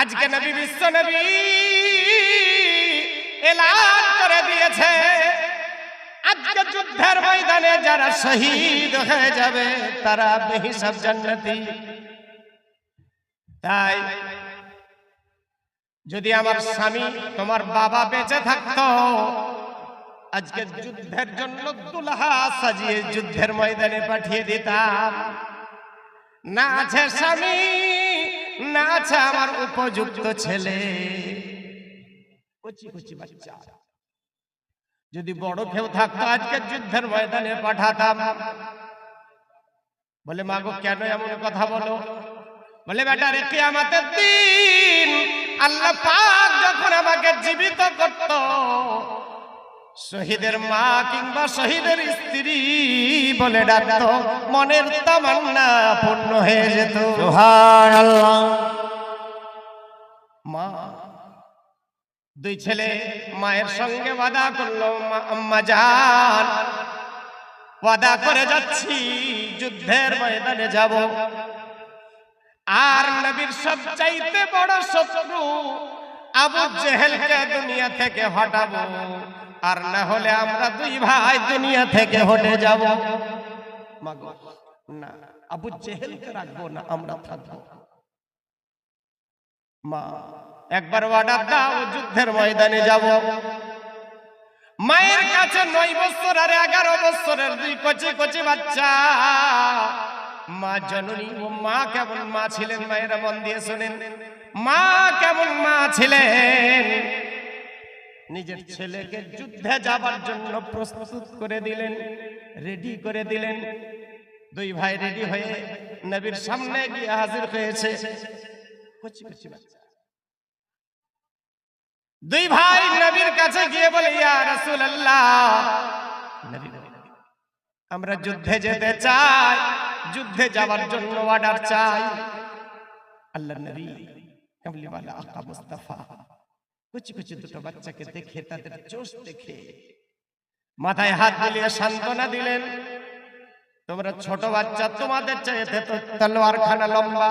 আজকে নবী বিশ্ব নবী এলান করে দিয়েছে। আজকে যুদ্ধের ময়দানে যারা শহীদ হয়ে যাবে তারা বেহিসাব জান্নাতি। তাই যদি আমার স্বামী তোমার বাবা বেঁচে থাকতো আজকে যুদ্ধের জন্য দুলহা সাজিয়ে যুদ্ধের ময়দানে পাঠিয়ে দিতাম। না আছে স্বামী না আছে আমার উপযুক্ত ছেলে। কচি কচি বাচ্চা। যদি বড় কেউ থাকতো আজকে যুদ্ধের ময়দানে পাঠাতাম। বলে মাগো কেন এমন কথা বলো? বলে, বেটা, রে কিয়ামতের দিন আল্লাহ পাক যখন আমাকে জীবিত করত শহীদের মা কিংবা শহীদের স্ত্রী বলে ডাকতো মনের তামান্না পূর্ণ হয়ে যেত। মা দুই ছেলে মায়ের সঙ্গে ওয়াদা করল মা- আম্মা জান ওয়াদা করে যাচ্ছি যুদ্ধের ময়দানে যাব। আর নবীর সবচাইতে বড় শত্রু আবু জেহেলকে দুনিয়া থেকে হটাবো। আর না হলে আমরা দুই ভাই দুনিয়া থেকে হটে যাব। না, আবু জেহেলকে রাখব না, আমরা থাকব। মা, একবার অর্ডার দাও, যুদ্ধের ময়দানে যাব। মায়ের কাছে নয় বছর আর এগারো বছরের দুই কচি কচি বাচ্চা। মা জননী ও মা কেমন মা ছিলেন, মায়েরা মন দিয়ে শোনেন। মা কেমন মা ছিলেন? নিজের ছেলেকে যুদ্ধে যাবার জন্য প্রস্তুত করে দিলেন রেডি করে দিলেন। দুই ভাই রেডি হয়ে নবীর সামনে গিয়ে হাজির হয়েছে। দুই ভাই নবীর কাছে গিয়ে বলে, ইয়া রাসূলুল্লাহ। আমরা যুদ্ধে যেতে চাই, যুদ্ধে যাওয়ার জন্য অর্ডার চাই। আল্লাহ নবী কামলিওয়ালা আকা মুস্তাফা। কুচি কুচি দুটো বাচ্চাকে দেখে, তাদের চোষ দেখে। মাথায় হাত বুলিয়ে সান্ত্বনা দিলেন, তোমরা ছোট বাচ্চা, তোমাদের চাইতে তো তলোয়ারখানা লম্বা।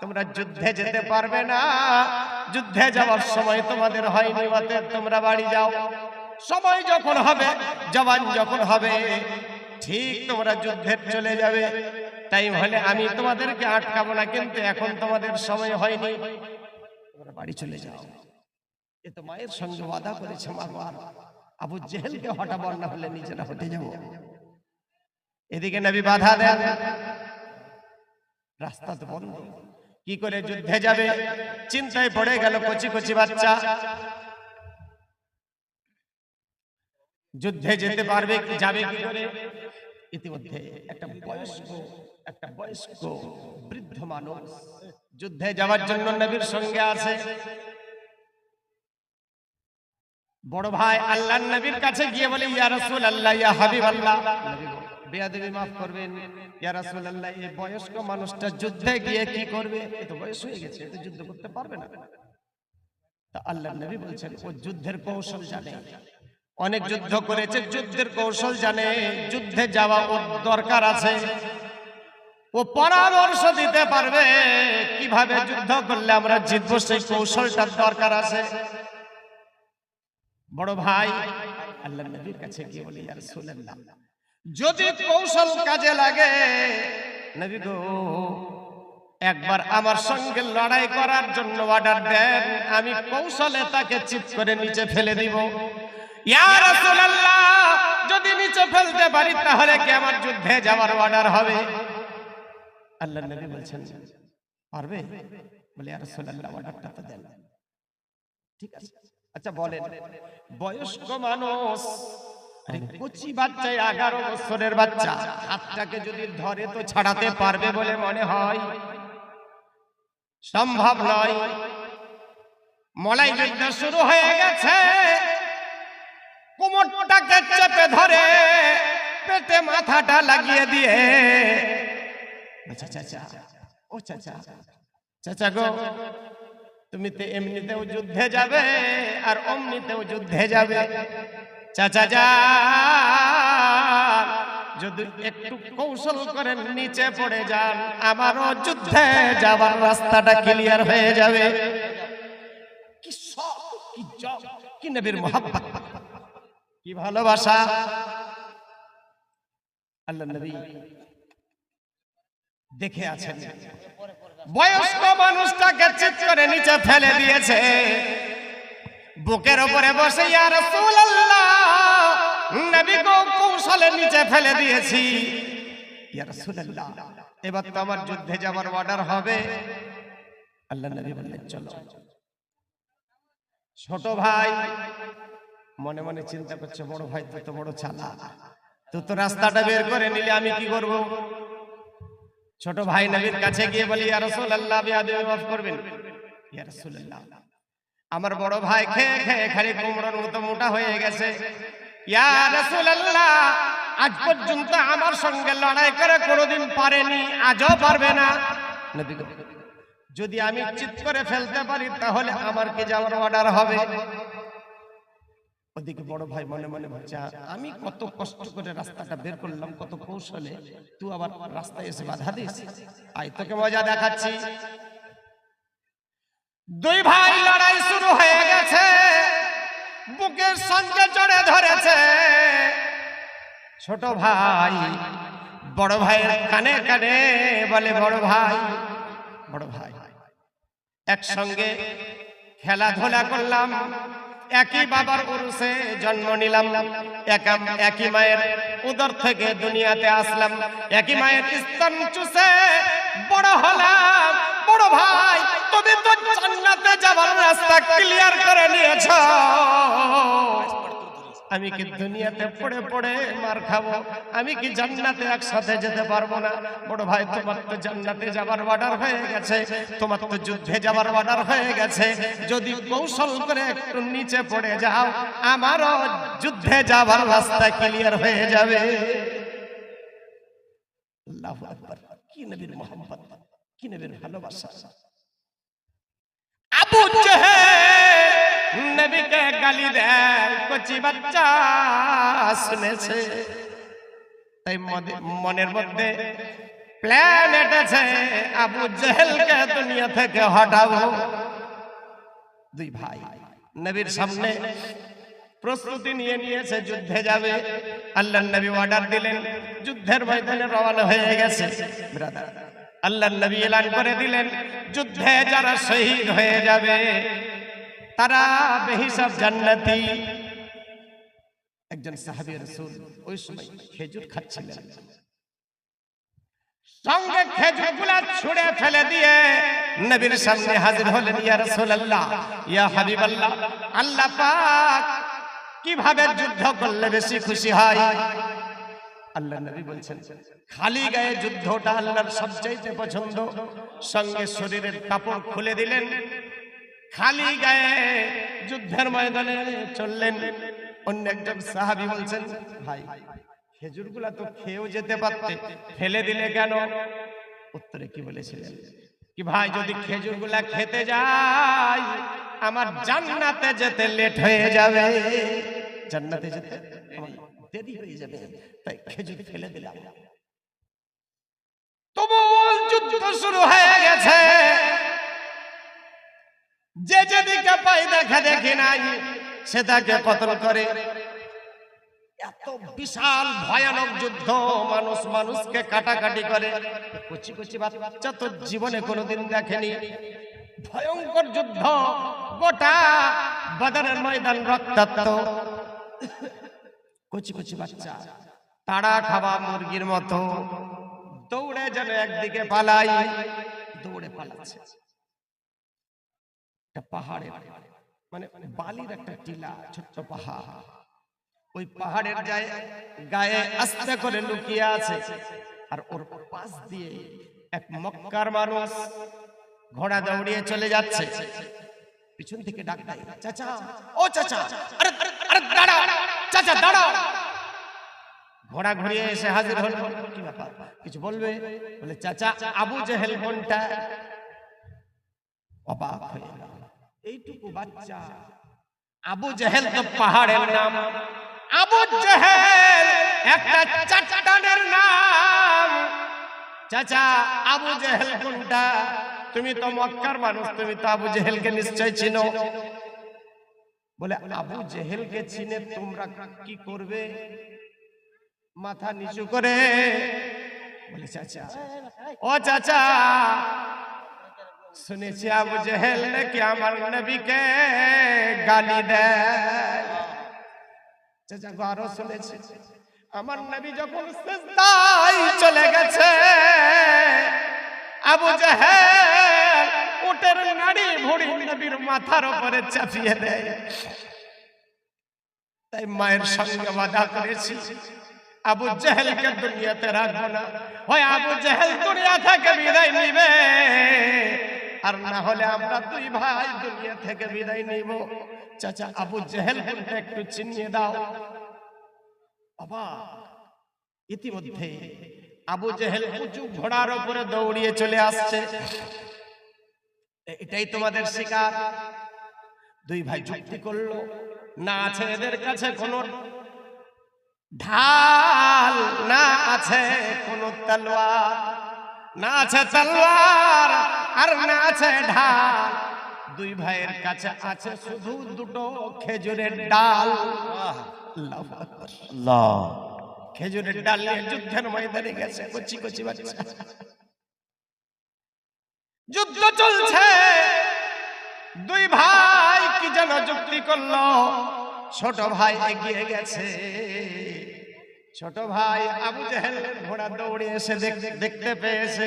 তোমরা যুদ্ধে যেতে পারবে না। যুদ্ধে যাওয়ার সময় তোমাদের হয়নি অতএব তোমরা বাড়ি যাও। সময় যখন হবে, জবান যখন হবে, ঠিক তোমরা যুদ্ধে চলে যাবে। টাইম হলে আমি তোমাদেরকে আটকাবো না, কিন্তু এখন তোমাদের সময় হয়নি। তোমরা বাড়ি চলে যাও। মায়ের সঙ্গে ওয়াদা করেছে আবু জেহেলকে হটাবার না হলে নিজেরা হটে যাব। এদিকে নবী বাধা দেন। রাস্তা তো বন্ধ। কি করে যুদ্ধে যাবে? চিন্তায় পড়ে গেল কচি কচি বাচ্চা। যুদ্ধে যেতে পারবে কি, যাবে কি করে? ইতিমধ্যে একটা বয়স্ক একটা বয়স্ক বৃদ্ধ মানুষ যুদ্ধে যাওয়ার জন্য নবীর সঙ্গে আছে। বড় ভাই আল্লাহ নবীর কাছে গিয়ে বলে, ইয়া রাসূল আল্লাহ ইয়া হাবিব আল্লাহ বেয়াদবি মাফ করবেন। ইয়া রাসূল আল্লাহ এই বয়স্ক মানুষটা যুদ্ধে গিয়ে কি করবে? এ তো বয়স হয়ে গেছে, এ তো যুদ্ধ করতে পারবে না। তা আল্লাহ নবী বলছেন, ও যুদ্ধের কৌশল জানে। অনেক যুদ্ধ করেছে, যুদ্ধের কৌশল জানে। যুদ্ধে যাওয়া ওর দরকার আছে। ও পরামর্শ দিতে পারবে। কীভাবে যুদ্ধ করলে আমরা জিতবো, সেই কৌশলটার দরকার আছে। বড় ভাই আল্লাহ নবীর কাছে গিয়ে বলি ইয়া রাসূলুল্লাহ যদি কৌশল কাজে লাগে নবী গো একবার আমার সঙ্গে লড়াই করার জন্য অর্ডার দেন আমি কৌশলে তাকে চিত করে নিচে ফেলে দিব। ইয়া রাসূলুল্লাহ যদি নিচে ফেলতে পারি তাহলে কি আমার যুদ্ধে যাওয়ার অর্ডার হবে? আল্লাহ নবী বলছেন পারবে? বলে ইয়া রাসূলুল্লাহ অর্ডারটা তো দেন। ঠিক আছে। আচ্ছা বলেন। বয়স্ক মানুষ কচি বাচ্চা এগারো বছরের বাচ্চা হাতটাকে যদি ধরে তো ছাড়াতে পারবে বলে মনে হয়? সম্ভব নয়। মলাই যুদ্ধ শুরু হয়ে গেছে। কোমরটাকে চেপে ধরে পেটে মাথাটা লাগিয়ে দিয়ে। আচ্ছা চাচা ও চাচা চাচা গো তুমি তো এমনিতেও যুদ্ধে যাবে আর অমনিতেও যুদ্ধে যাবে। চাচা যা যদি একটু কৌশল করেন নিচে পড়ে যান আমারও যুদ্ধে যাবার রাস্তাটা ক্লিয়ার হয়ে যাবে। কি শখ, কি কি নবীর কি ভালোবাসা। আল্লাহ নবী দেখে আছেন। বয়স্ক মানুষটাকে চিৎ করে নিচে ফেলে দিয়েছে। বুকের উপরে বসে ইয়া গো কৌশলে নিচে ফেলে দিয়েছি। ইয়া রাসূলুল্লাহ এবার তো আমার যুদ্ধে যাবার অর্ডার হবে। আল্লাহ নবী বললেন চলো। ছোট ভাই। মনে মনে চিন্তা করছে বড় ভাই তো বড় চালা তো তো রাস্তাটা বের করে নিলে আমি কি করব? ছোট ভাই নবীর কাছে গিয়ে বলি, ইয়া রাসূলুল্লাহ, বিয়াদবি মাফ করবেন? ইয়া রাসূলুল্লাহ, আমার বড় ভাই খেয়ে খেয়ে খালি কুমড়োর মতো মোটা হয়ে গেছে। ইয়া রাসূলুল্লাহ, আজ পর্যন্ত আমার সঙ্গে লড়াই করে কোনোদিন পারেনি, আজও পারবে না। নবী যদি আমি চিৎ করে ফেলতে পারি, তাহলে আমার কি যাওয়ার অর্ডার হবে? ওদিকে বড় ভাই মনে মনে ভাবছে আমি কত কষ্ট করে রাস্তাটা বের করলাম, কত কৌশলে তুই আবার রাস্তায় এসে বাধা দিস। আই তোকে মজা দেখাচ্ছি। দুই ভাই লড়াই শুরু হয়ে গেছে, বুকের সঙ্গে চড়ে ধরেছে। ছোট ভাই, বড় ভাইয়ের কানে কানে বলে, বড় ভাই বড় ভাই, একসঙ্গে খেলাধুলা করলাম একই বাবার উরুসে জন্ম নিলাম। একই মায়ের উদর থেকে দুনিয়াতে আসলাম। একই মায়ের স্তন চুষে বড় হলাম। বড় ভাই, তুমি তো জান্নাতে যাবার রাস্তা ক্লিয়ার করে নিয়েছ। আমি কি দুনিয়াতে পড়ে পড়ে মার খাব? আমি কি জান্নাতে একসাথে যেতে পারব না? বড় ভাই তোমার তো জান্নাতে যাবার অর্ডার হয়ে গেছে। তোমার তো যুদ্ধে যাবার অর্ডার হয়ে গেছে। যদি কৌশল করে একটু নিচে পড়ে যাও আমারও যুদ্ধে যাবার রাস্তা ক্লিয়ার হয়ে যাবে। আল্লাহু আকবার। কি নবীর মোহাম্মদ কি নবীর ভালোবাসা? আবু জেহেল! নবীকে গালি দেয়, কচি বাচ্চা শুনেছে। তাই মনের মধ্যে প্ল্যান এটেছে, আবু জেহেলকে দুনিয়া থেকে হটাবো। দুই ভাই, নবীর সামনে প্রস্তুতি নিয়ে নিয়েছে, যুদ্ধে যাবে। আল্লাহ নবী অর্ডার দিলেন, যুদ্ধের ময়দানে রওনা হয়ে গেছে। আল্লাহ নবী এলান করে দিলেন, যুদ্ধে যারা শহীদ হয়ে যাবে। তারা বেহিসাব জান্নাতি। একজন সাহাবী রাসূল ওই সময় খেজুর খাচ্ছিলেন। সঙ্গে খেজুরগুলা ছুঁড়ে ফেলে দিয়ে নবীর সামনে হাজির হলেন ইয়া রাসূলুল্লাহ ইয়া হাবিবাল্লাহ আল্লাহ পাক কীভাবে যুদ্ধ করলে বেশি খুশি হয়? আল্লাহ নবী বলছেন খালি গায়ে যুদ্ধটা আল্লাহর সবচাইতে পছন্দ। সঙ্গে শরীরের কাপড় খুলে দিলেন খালি গায়ে যুদ্ধের ময়দানে চললেন। অন্য একজন সাহাবী বলছেন, ভাই, খেজুরগুলা তো খেয়েও যেতে পারতে, ফেলে দিলে কেন? উত্তরে কি বলেছিলেন, কি ভাই, যদি খেজুরগুলা খেতে যাই, আমার জান্নাতে যেতে লেট হয়ে যাবে। জান্নাতে যেতে দেরি হয়ে যাবে, তাই খেজুর ফেলে দিলাম। তুমুল যুদ্ধ শুরু হয়ে গেছে। যে যেদিকে পাই দেখা দেখি নাই সে তাকে কতল করে। এত বিশাল ভয়ানক যুদ্ধ, মানুষ মানুষকে কাটাকাটি করে। কচি কচি বাচ্চা তো জীবনে কোনোদিন দেখেনি। ভয়ঙ্কর যুদ্ধ, গোটা বাজারের ময়দান রক্তাক্ত। কচি কচি বাচ্চা, তাড়া খাওয়া মুরগির মতো। দৌড়ে যেন একদিকে পালাই, দৌড়ে পালাচ্ছে। একটা পাহাড়ের মানে বালির একটা টিলা ছোট্ট পাহাড়। ওই পাহাড়ের যায় গায়ে আস্তে করে লুকিয়ে আছে। আর ওর পাশ দিয়ে এক মক্কার মানুষ ঘোড়া দৌড়িয়ে চলে যাচ্ছে। পিছন থেকে ডাক দেয় চাচা ও চাচা আরে আরে, দাঁড়াও চাচা দাঁড়াও। ঘোড়া ঘুরিয়ে এসে হাজির হল। কি ব্যাপার? কিছু বলবে? বলে চাচা আবু জেহেল কোনটা? অবাক হয়ে গেল। এইটুকু বাচ্চা। আবু জেহেল তো পাহাড়ের নাম। আবু জেহেল একটা চাচাটানের নাম। চাচা আবু জেহেল কোনটা? তুমি তো মক্কার মানুষ তুমি তো আবু জেহেলকে নিশ্চয় চিনো। বলে আবু জেহেলকে চিনে তোমরা কি করবে? মাথা নিচু করে বলে চাচা ও চাচা শুনেছি আবু জেহেল নাকি আমার নবীকে গালি দেয়। আরও শুনেছি। আমার নবী যখন চলে গেছে, আবু জেহেল উটের নাড়ি ভুড়ি নবীর মাথার উপরে চাপিয়ে দেয়। তাই মায়ের সঙ্গে বাধা করেছি, আবু জেহেলকে দুনিয়াতে রাখব না। হয় আবু জেহেল দুনিয়া থেকে বিদায় নিবে আর না হলে আমরা দুই ভাই দুনিয়া থেকে বিদায় নিব। চাচা আবু জেহেল একটু চিনিয়ে দাও। বাবা, ইতিমধ্যে আবু জেহেল উঁচু ঘোড়ার উপরে দৌড়িয়ে চলে আসছে। এটাই তোমাদের শিকার। দুই ভাই যুক্তি করল, না আছে এদের কাছে কোনো ঢাল, না আছে কোনো তলোয়ার, না আছে তলোয়ার আর না আছে ঢাল। দুই ভাইয়ের কাছে আছে শুধু দুটো খেজুরের ডাল। খেজুরের ডাল নিয়ে যুদ্ধের ময়দানে গেছে কচি কচি বাচ্চা। যুদ্ধ চলছে। দুই ভাই কি যেন যুক্তি করল ছোট ভাই এগিয়ে গেছে। ছোট ভাই আবু জাহেল ঘোড়া দৌড়ে এসে দেখ- দেখতে পেয়েছে।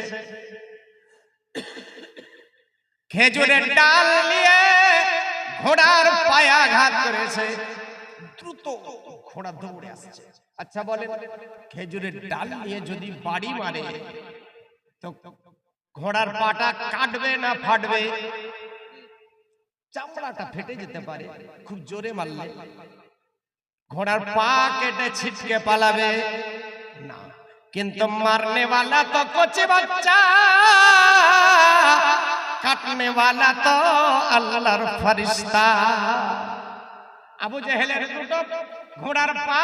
খেজুরের ডাল নিয়ে ঘোড়ার পায়ে আঘাত করেছে। দ্রুত ঘোড়া দৌড়ে আসছে। আচ্ছা বলেন, খেজুরের ডাল নিয়ে যদি বাড়ি মারে, তো ঘোড়ার পাটা কাটবে না ফাটবে? চামড়াটা ফেটে যেতে পারে, খুব জোরে মারলে। ঘোড়ার পা কেটে ছিটকে পালাবে। না, কিন্তু মারনে वाला তো কচি বাচ্চা। কাটনে वाला তো আল্লাহর ফরিস্তা। আবু জেহেলের দুটো ঘোড়ার পা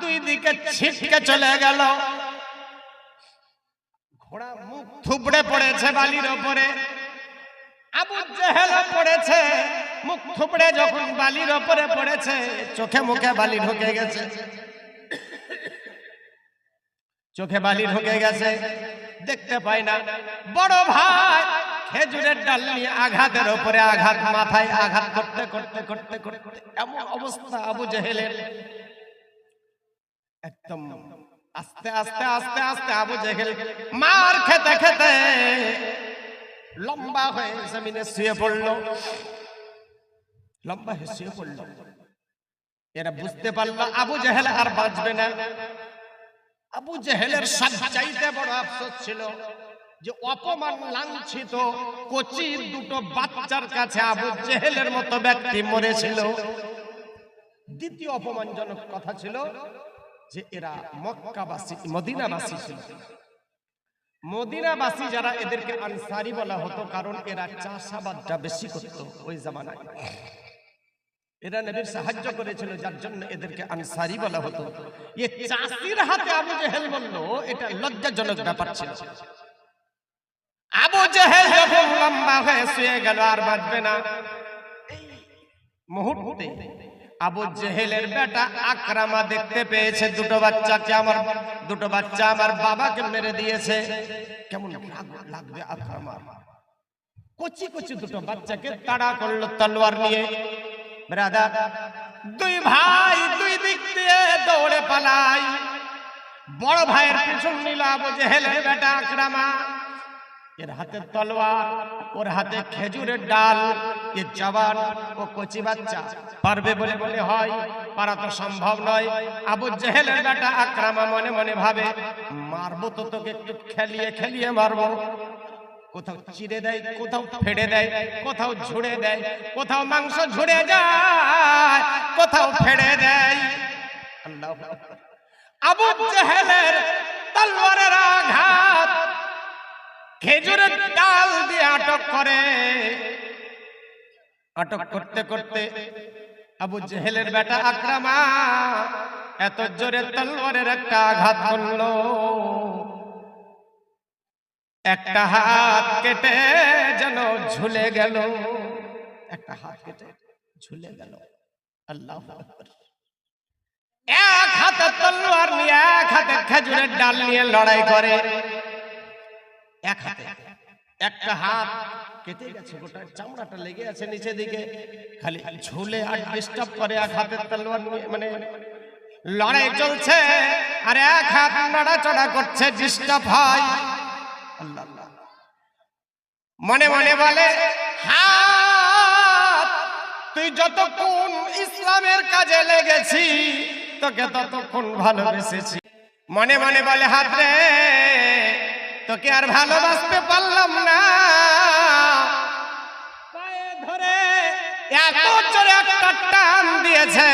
দুই দিকে ছিটকে চলে গেল। ঘোড়া মুখ থুবড়ে পড়েছে বালির ওপরে। আবু জেহেল পড়েছে, মুখ থুবড়ে যখন বালির ওপরে পড়েছে, চোখে মুখে বালি ঢুকে গেছে। চোখে বালি ঢুকে গেছে। দেখতে পাই না। বড় ভাই খেজুরের ডাল নিয়ে আঘাতের ওপরে আঘাত মাথায় আঘাত করতে করতে করতে করতে এমন অবস্থা আবু জেহেলের। একদম আস্তে আস্তে আস্তে আস্তে আবু জেহেল মার খেতে খেতে লম্বা হয়ে জমিনে শুয়ে পড়ল। লম্বা হয়ে শুয়ে পড়ল। এরা বুঝতে পারল আবু জেহেল আর বাঁচবে না। আবু জেহেলের সবচাইতে বড় আফসোস ছিল যে অপমান লাঞ্ছিত কচি দুটো বাচ্চার কাছে আবু জেহেলের মতো ব্যক্তি মরেছিল। দ্বিতীয় অপমানজনক কথা ছিল যে এরা মক্কাবাসী, মদিনাবাসী ছিল। মদিনাবাসী যারা এদেরকে আনসারি বলা হতো কারণ এরা চাষাবাদটা বেশি করত ওই জামানায়। এরা নবীর সাহায্য করেছিল, যার জন্য এদেরকে আনসারি বলা হতো। এ চাষির হাতে আবু জেহেল বলল, এটা লজ্জাজনক ব্যাপার ছিল। আবু জেহেল যখন লম্বা হয়ে শুয়ে গেল, আর বাঁচবে না। মুহূর্তে আবু জেহেলের বেটা আকরামা দেখতে পেয়েছে, দুটো বাচ্চাকে আমার, দুটো বাচ্চা আমার বাবাকে মেরে দিয়েছে। কেমন লাগবে আকরামা কচি কচি দুটো বাচ্চাকে তাড়া করল তলোয়ার নিয়ে। ব্রাদার, দুই ভাই দুই দিক দিয়ে দৌড়ে পালাই। বড় ভাইয়ের পিছন নিল আবু জেহেলের বেটা আকরামা। এর হাতে তলোয়ার, ওর হাতে খেজুরের ডাল, এ জবান ও কচি বাচ্চা। পারবে বলে বলে হয়, পারা তো সম্ভব নয়। আবু জেহেলের বেটা আকরামা মনে মনে ভাবে, মারবো তো তোকে একটু খেলিয়ে খেলিয়ে মারবো। কোথাও চিড়ে দেয়, কোথাও ফেড়ে দেয়, কোথাও ঝুড়ে দেয়, কোথাও মাংস ঝুড়ে যায়, কোথাও ফেড়ে দেয়। আল্লাহ আবু জেহেলের তলোয়ারের আঘাত, খেজুরের ডাল দিয়ে আটক করে। আটক করতে করতে আবু জেহেলের বেটা আকরামা এত জোরে তলোয়ারের একটা আঘাত করল। একটা হাত কেটে যেন ঝুলে গেল। একটা হাত কেটে ঝুলে গেল। আল্লাহ এক হাতে তলোয়ার নিয়ে, এক হাতে খেজুরের ডাল নিয়ে লড়াই করে। এক হাতে একটা হাত কেটে গেছে, গোটা চামড়াটা লেগে আছে নিচে দিকে। খালি ঝুলে আর ডিস্টার্ব করে এক হাতে তলোয়ার নিয়ে মানে লড়াই চলছে। আর এক হাত নড়াচড়া করছে ডিস্টার্ব হয়। মনে মনে বলে হাত তুই যতক্ষণ ইসলামের কাজে লেগেছি তোকে ততক্ষণ ভালোবেসেছি। মনে মনে বলে হাত রে তোকে আর ভালোবাসতে পারলাম না। পায়ে ধরে এত জোরে একটা টান দিয়েছে।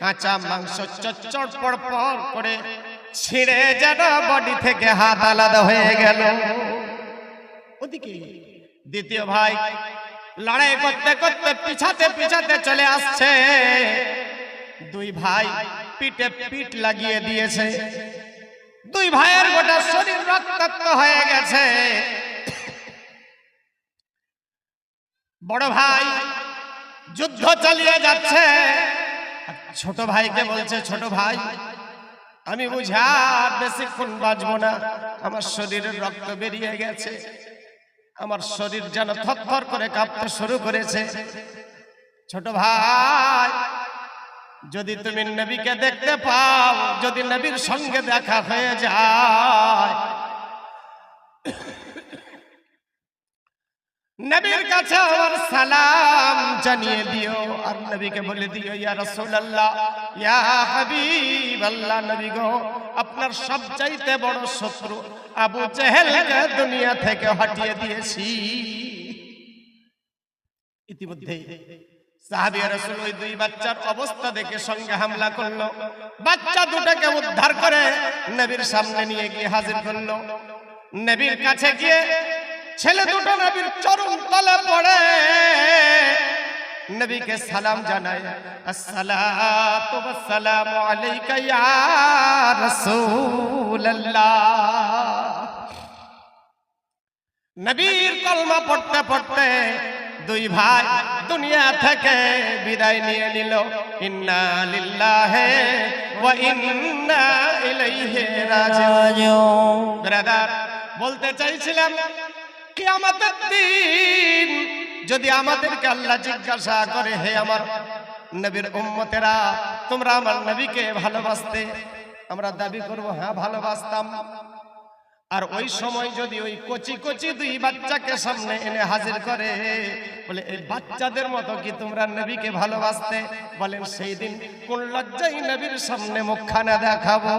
কাঁচা মাংস চচ্চড় পড় পড় করে ছিঁড়ে যেন বডি থেকে হাত আলাদা হয়ে গেল। ওদিকে। দ্বিতীয় ভাই লড়াই করতে করতে পিছাতে পিছাতে চলে আসছে। দুই ভাই পিঠে পিঠ লাগিয়ে দিয়েছে। দুই ভাইয়ের গোটা শরীর রক্তাক্ত হয়ে গেছে। বড় ভাই যুদ্ধ চালিয়ে যাচ্ছে। ছোট ভাইকে বলছে ছোট ভাই আমি বুঝা বেশিক্ষণ বাঁচবো না। আমার শরীরের রক্ত বেরিয়ে গেছে। আমার শরীর যেন থরথর করে কাঁপতে শুরু করেছে। ছোট ভাই যদি তুমি নবীকে দেখতে পাও যদি নবীর সঙ্গে দেখা হয়ে যায় নবীর কাছে আমার সালাম জানিয়ে দিও। আর নবীকে বলে দিও, ইয়া রাসূলুল্লাহ, ইয়া হাবিবাল্লাহ, নবী গো, আপনার সবচাইতে বড় শত্রু আবু জেহেলকে দুনিয়া থেকে হটিয়ে দিয়েছি। ইতিমধ্যে সাহাবী রাসূল ওই দুই বাচ্চার অবস্থা দেখে সঙ্গে হামলা করল। বাচ্চা দুটাকে উদ্ধার করে নবীর সামনে নিয়ে গিয়ে হাজির করল। নবীর কাছে গিয়ে ছেলে দুটো নবীর চরম তলে পড়ে। নবীকে সালাম জানায়, আসসালাতু ওয়াসসালামু আলাইকা নবীর কলমা পড়তে পড়তে দুই ভাই দুনিয়া থেকে বিদায় নিয়ে নিল, ইন্না লিল্লাহি ওয়া ইন্না ইলাইহি রাজিউন। ব্রাদার, বলতে চাইছিলাম যদি আমাদেরকে আল্লাহ জিজ্ঞাসা করে, হে আমার নবীর উম্মতেরা, তোমরা আমার নবীকে ভালোবাসতে? আমরা দাবি করব হ্যাঁ ভালোবাসতাম। আর ওই সময় যদি ওই কচি কচি দুই বাচ্চাকে সামনে এনে হাজির করে, বলে, এই বাচ্চাদের মতো কি তোমরা নবীকে ভালোবাসতে? বলেন, সেই দিন কোন লজ্জাই নবীর সামনে মুখখানা দেখাবো।